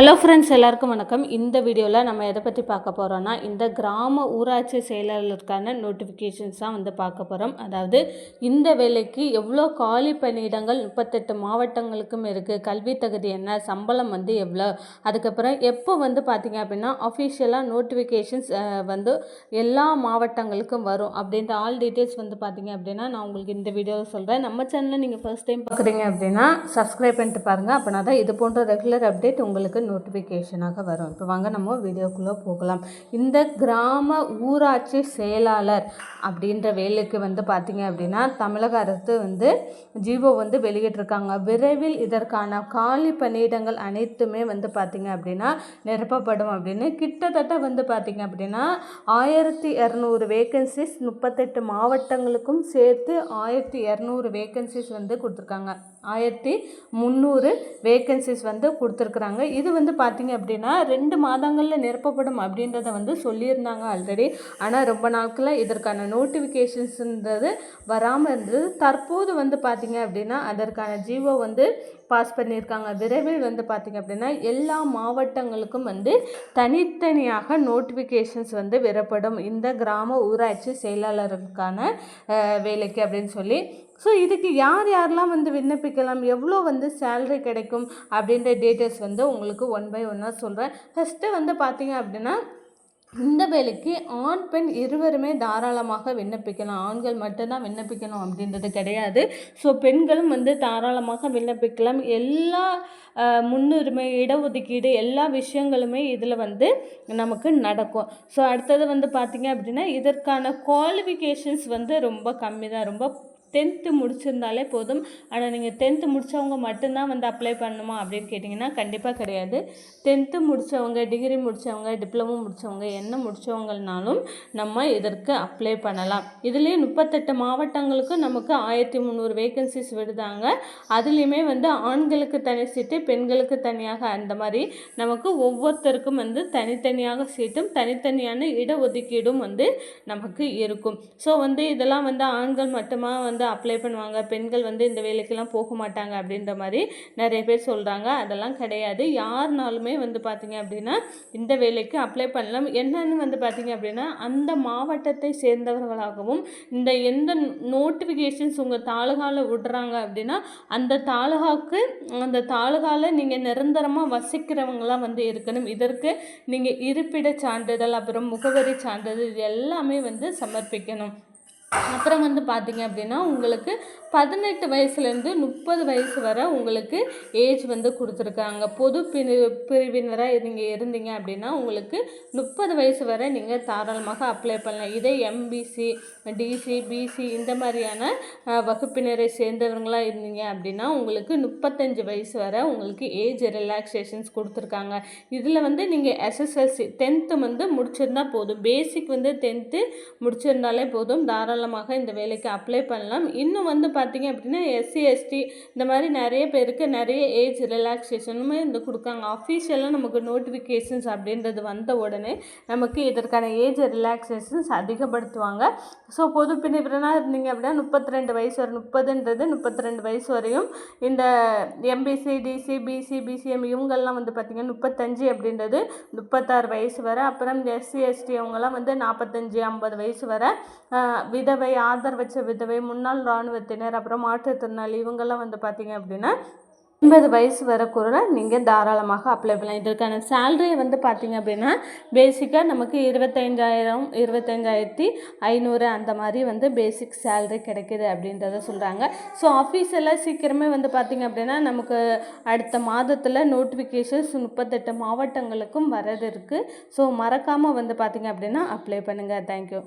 Hello friends எல்லாருக்கும் வணக்கம். இந்த வீடியோவில் நம்ம எதை பற்றி பார்க்க போகிறோன்னா இந்த கிராம ஊராட்சி செயலாளருக்கான நோட்டிஃபிகேஷன்ஸ் தான் வந்து பார்க்க போகிறோம் அதாவது இந்த வேலைக்கு எவ்வளோ காலி பணியிடங்கள் முப்பத்தெட்டு மாவட்டங்களுக்கும் இருக்குது கல்வி தகுதி என்ன சம்பளம் வந்து எவ்வளோ அதுக்கப்புறம் எப்போ வந்து பார்த்திங்க அப்படின்னா அஃபிஷியலாக நோட்டிஃபிகேஷன்ஸ் வந்து எல்லா மாவட்டங்களுக்கும் வரும் அப்படின்ற ஆல் டீட்டெயில்ஸ் வந்து பார்த்திங்க அப்படின்னா நான் உங்களுக்கு இந்த வீடியோவில் சொல்கிறேன் நம்ம சேனலில் நீங்கள் ஃபர்ஸ்ட் டைம் பார்க்குறீங்க அப்படின்னா சப்ஸ்கிரைப் பண்ணிட்டு பாருங்கள் அப்படின்னா தான் இது போன்ற ரெகுலர் அப்டேட் உங்களுக்கு நோட்டிஃபிகேஷனாக வரும். இப்போ வாங்க நம்ம வீடியோக்குள்ளே போகலாம். இந்த கிராம ஊராட்சி செயலாளர் அப்படின்ற வேலைக்கு வந்து பார்த்திங்க அப்படின்னா தமிழக அரசு வந்து ஜீவோ வந்து வெளியிட்டிருக்காங்க. விரைவில் இதற்கான காலி பணியிடங்கள் அனைத்துமே வந்து பார்த்திங்க அப்படின்னா நிரப்பப்படும் அப்படின்னு. கிட்டத்தட்ட வந்து பார்த்திங்க அப்படின்னா ஆயிரத்தி இரநூறு வேக்கன்சிஸ் முப்பத்தெட்டு மாவட்டங்களுக்கும் சேர்த்து ஆயிரத்தி இரநூறு வேக்கன்சிஸ் வந்து கொடுத்துருக்காங்க. ஆயிரத்தி முந்நூறு வேக்கன்சிஸ் வந்து கொடுத்துருக்குறாங்க. இது வந்து பார்த்திங்க அப்படின்னா ரெண்டு மாதங்களில் நிரப்பப்படும் அப்படின்றத வந்து சொல்லியிருந்தாங்க ஆல்ரெடி ஆனால் ரொம்ப நாட்களில் இதற்கான நோட்டிஃபிகேஷன்ஸ்ன்றது வராமல் இருந்தது. தற்போது வந்து பார்த்திங்க அப்படின்னா அதற்கான ஜீவோ வந்து பாஸ் பண்ணியிருக்காங்க. விரைவில் வந்து பார்த்திங்க அப்படின்னா எல்லா மாவட்டங்களுக்கும் வந்து தனித்தனியாக நோட்டிஃபிகேஷன்ஸ் வந்து விடப்படும். இந்த கிராம ஊராட்சி செயலாளருக்கான வேலைக்கு அப்படின்னு சொல்லி. ஸோ இதுக்கு யார் யாரெல்லாம் வந்து விண்ணப்பிக்கலாம்? எவ்வளோ வந்து சேல்ரி கிடைக்கும்? அப்படின்ற டீட்டெயில்ஸ் வந்து உங்களுக்கு ஒன் பை ஒன்னாக சொல்கிறேன் ஃபஸ்ட்டு வந்து பார்த்திங்க அப்படின்னா இந்த வேலைக்கு ஆண் பெண் இருவருமே தாராளமாக விண்ணப்பிக்கலாம். ஆண்கள் மட்டும்தான் விண்ணப்பிக்கணும் அப்படின்றது கிடையாது. ஸோ பெண்களும் வந்து தாராளமாக விண்ணப்பிக்கலாம். எல்லா முன்னுரிமை இடஒதுக்கீடு எல்லா விஷயங்களுமே இதில் வந்து நமக்கு நடக்கும். ஸோ அடுத்தது வந்து பார்த்திங்க அப்படின்னா இதற்கான குவாலிஃபிகேஷன்ஸ் வந்து ரொம்ப கம்மி தான் ரொம்ப டென்த்து முடிச்சிருந்தாலே போதும். ஆனால் நீங்கள் டென்த்து முடித்தவங்க மட்டும்தான் வந்து அப்ளை பண்ணணுமா அப்படின்னு கேட்டிங்கன்னா கண்டிப்பாக கிடையாது. டென்த்து முடித்தவங்க டிகிரி முடித்தவங்க டிப்ளமோ முடித்தவங்க என்ன முடித்தவங்கனாலும் நம்ம இதற்கு அப்ளை பண்ணலாம். இதுலேயே முப்பத்தெட்டு மாவட்டங்களுக்கு நமக்கு ஆயிரத்தி முந்நூறு வேகன்சிஸ் விடுதாங்க. அதுலேயுமே வந்து ஆண்களுக்கு தனி சீட்டு பெண்களுக்கு தனியாக அந்த மாதிரி நமக்கு ஒவ்வொருத்தருக்கும் வந்து தனித்தனியாக சீட்டும் தனித்தனியான இடஒதுக்கீடும் வந்து நமக்கு இருக்கும். ஸோ வந்து இதெல்லாம் வந்து ஆண்கள் மட்டுமா வந்து வந்து அப்ளை பண்ணுவாங்க. பெண்கள் வந்து இந்த வேலைக்கெல்லாம் போக மாட்டாங்க அப்படின்ற மாதிரி நிறைய பேர் சொல்கிறாங்க அதெல்லாம் கிடையாது. யாருனாலுமே வந்து பார்த்திங்க அப்படின்னா இந்த வேலைக்கு அப்ளை பண்ணலாம். என்னென்னு வந்து பார்த்திங்க அப்படின்னா அந்த மாவட்டத்தை சேர்ந்தவர்களாகவும் இந்த எந்த நோட்டிஃபிகேஷன்ஸ் உங்கள் தாலுகாவில் விடுறாங்க அப்படின்னா அந்த தாலுகாவுக்கு அந்த தாலுகாவில் நீங்கள் நிரந்தரமாக வசிக்கிறவங்களாம் வந்து இருக்கணும். இதற்கு நீங்கள் இருப்பிட சான்றிதழ் அப்புறம் முகவரி சான்றிதழ் இது எல்லாமே வந்து சமர்ப்பிக்கணும். அப்புறம் வந்து பார்த்திங்க அப்படின்னா உங்களுக்கு பதினெட்டு வயசுலேருந்து முப்பது வயசு வரை உங்களுக்கு ஏஜ் வந்து கொடுத்துருக்காங்க. பொது பிரி பிரிவினராக நீங்கள் இருந்தீங்க அப்படின்னா உங்களுக்கு முப்பது வயசு வரை நீங்கள் தாராளமாக அப்ளை பண்ணலாம். இதே எம்பிசி டிசி பிசி இந்த மாதிரியான வகுப்பினரை சேர்ந்தவங்களாக இருந்தீங்க அப்படின்னா உங்களுக்கு முப்பத்தஞ்சு வயசு வரை உங்களுக்கு ஏஜ் ரிலாக்ஸேஷன்ஸ் கொடுத்துருக்காங்க. இதில் வந்து நீங்கள் எஸ்எஸ்எல்சி டென்த்து வந்து முடிச்சிருந்தால் போதும். பேசிக் வந்து டென்த்து முடிச்சிருந்தாலே போதும். தாராளமாக இந்த வேலைக்கு அப்ளை பண்ணலாம். இன்னும் வந்து பார்த்தீங்க அப்படின்னா எஸ்சி எஸ்டி இந்த மாதிரி நிறைய பேருக்கு நிறைய ஏஜ் ரிலாக்ஸேஷனுமே இந்த கொடுக்காங்க. அஃபீஷியலாக நமக்கு நோட்டிஃபிகேஷன்ஸ் அப்படின்றது வந்த உடனே நமக்கு இதற்கான ஏஜ் ரிலாக்ஸேஷன்ஸ் அதிகப்படுத்துவாங்க. ஸோ பொது பிரிவினராக இருந்தீங்க அப்படின்னா முப்பத்தி ரெண்டு வயசு வரை முப்பதுன்றது முப்பத்தி ரெண்டு வயசு வரையும் இந்த எம்பிசி டிசி பிசி பிசிஎம் இவங்கெல்லாம் வந்து பார்த்திங்கன்னா முப்பத்தஞ்சு அப்படின்றது முப்பத்தாறு வயசு வரை அப்புறம் இந்த எஸ்சி எஸ்டி அவங்கெல்லாம் வந்து நாற்பத்தஞ்சு ஐம்பது வயசு வரை விதவை ஆதரவச்ச விதவை முன்னாள் இராணுவத்தினர் அப்புறம் மாற்றுத்திறனாளி இவங்கெல்லாம் வந்து பார்த்திங்க அப்படின்னா எண்பது வயசு வரக்குள்ள நீங்கள் தாராளமாக அப்ளை பண்ணலாம். இதற்கான சேல்ரியை வந்து பார்த்திங்க அப்படின்னா பேசிக்காக நமக்கு இருபத்தஞ்சாயிரம் இருபத்தஞ்சாயிரத்தி ஐநூறு அந்த மாதிரி வந்து பேசிக் சேல்ரி கிடைக்கிது அப்படின்றத சொல்கிறாங்க ஸோ ஆஃபீஸ் எல்லாம் சீக்கிரமே வந்து பார்த்திங்க அப்படின்னா நமக்கு அடுத்த மாதத்தில் நோட்டிஃபிகேஷன்ஸ் முப்பத்தெட்டு மாவட்டங்களுக்கும் வரது இருக்குது ஸோ மறக்காமல் வந்து பார்த்திங்க அப்படின்னா அப்ளை பண்ணுங்கள் தேங்க்யூ